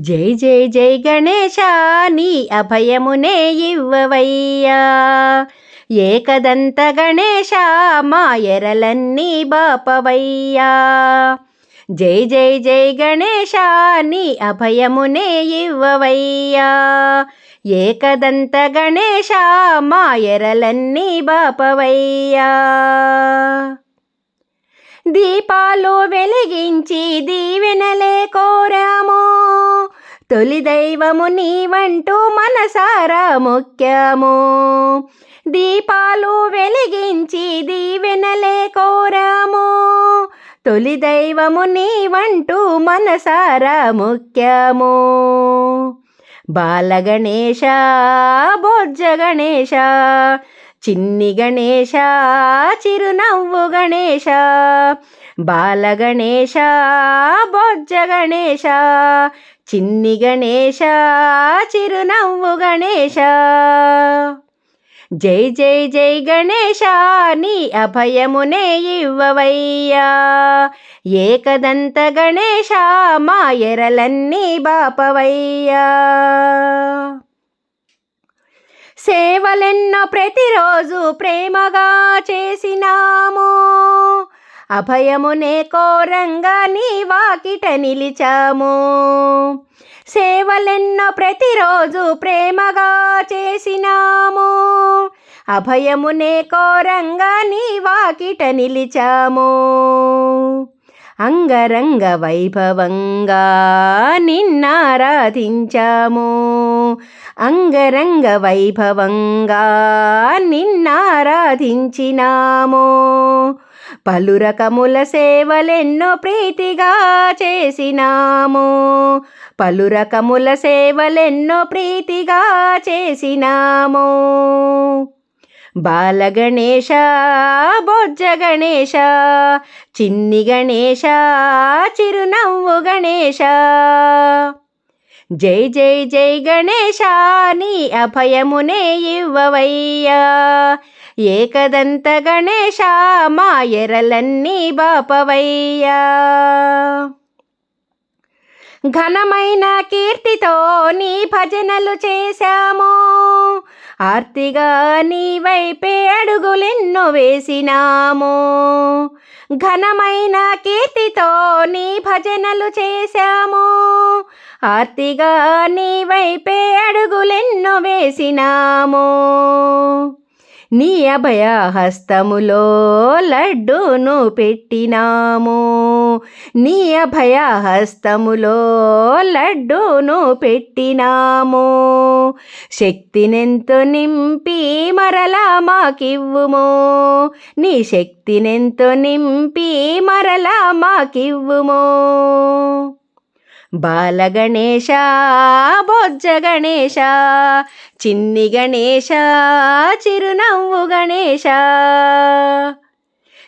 జై జై జై గణేశ నీ అభయమునే ఇవ్వవయ్యా. ఏకదంత గణేశ మా ఎరలన్నీ బాపవయ్యా. జై జై జై గణేశ నీ అభయమునే ఇవ్వవయ్యా. ఏకదంత గణేశ మా ఎరలన్నీ బాపవయ్యా. దీపాలు వెలిగించి దీవెనలే కోరా. తొలి దైవము నీవంటూ మనసారా ముఖ్యము దీపాలు వెలిగించి దీవెనలే కోరాము. తొలి దైవము నీవంటూ మనసారా ముఖ్యము బాలగణేశ బొజ్జ గణేశ చిన్ని గణేశ చిరునవ్వు గణేశ బాలగణేశ బొజ్జ గణేశ చిన్ని గణేశ చిరునవ్వు గణేశ. జై జై జై గణేశ నీ అభయమునే ఇవ్వవయ్యా. ఏకదంత గణేశ మా ఎరలన్నీ బాపవయ్యా. సేవలెన్నో ప్రతిరోజు ప్రేమగా చేసినాము. అభయమునే కోరంగా నీ వాకిట నిలిచాము. సేవలెన్నో ప్రతిరోజు ప్రేమగా చేసినాము. అభయమునే కోరంగా నీ వాకిట నిలిచాము. అంగరంగ వైభవంగా నిన్నారాధించాము. అంగరంగ వైభవంగా నిన్నారాధించినాము. పలు రకముల సేవలెన్నో ప్రీతిగా చేసినాము. పలు రకముల సేవలెన్నో ప్రీతిగా చేసినాము. బాలగణేశ బొజ్జ గణేశ చిన్ని గణేశ చిరునవ్వు గణేశ. జై జై జై గణేశ నీ అభయమునే ఇవ్వవయ్యా. ఏకదంత గణేశ మా ఎరలన్నీ బాపవయ్యా. ఘనమైన కీర్తితో నీ భజనలు చేశాము. ఆర్తిగా నీ వైపే అడుగులెన్నో వేసినాము. ఘనమైన కీర్తితో నీ భజనలు చేశాము. ఆర్తిగా నీ వైపే అడుగులెన్నో వేసినాము. నీ అభయ హస్తములో లడ్డును పెట్టినాము. నీ అభయ హస్తములో లడ్డును పెట్టినాము. శక్తినెంతో నింపి మరలా మాకివ్వుము. నీ శక్తినెంతో నింపి మరలా మాకివ్వుము. బాలగణేశ బొజ్జ గణేశ చిన్ని గణేశ చిరునవ్వు గణేశ.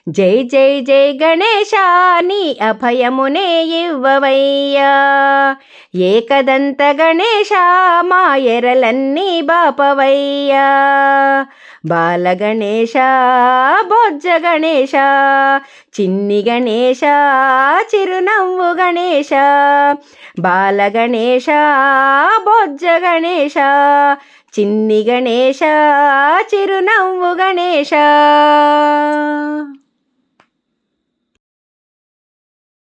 జై జై జై గణేశ నీ అభయమునే ఇవ్వవయ్యా. ఏకదంత గణేశ మా ఎరలన్నీ బాపవయ్యా. బాలగణేశ బొజ్జ గణేశ చిన్ని గణేశ చిరునవ్వు గణేశ బాలగణేశ బొజ్జ గణేశ చిన్ని గణేశ చిరునవ్వు గణేశ.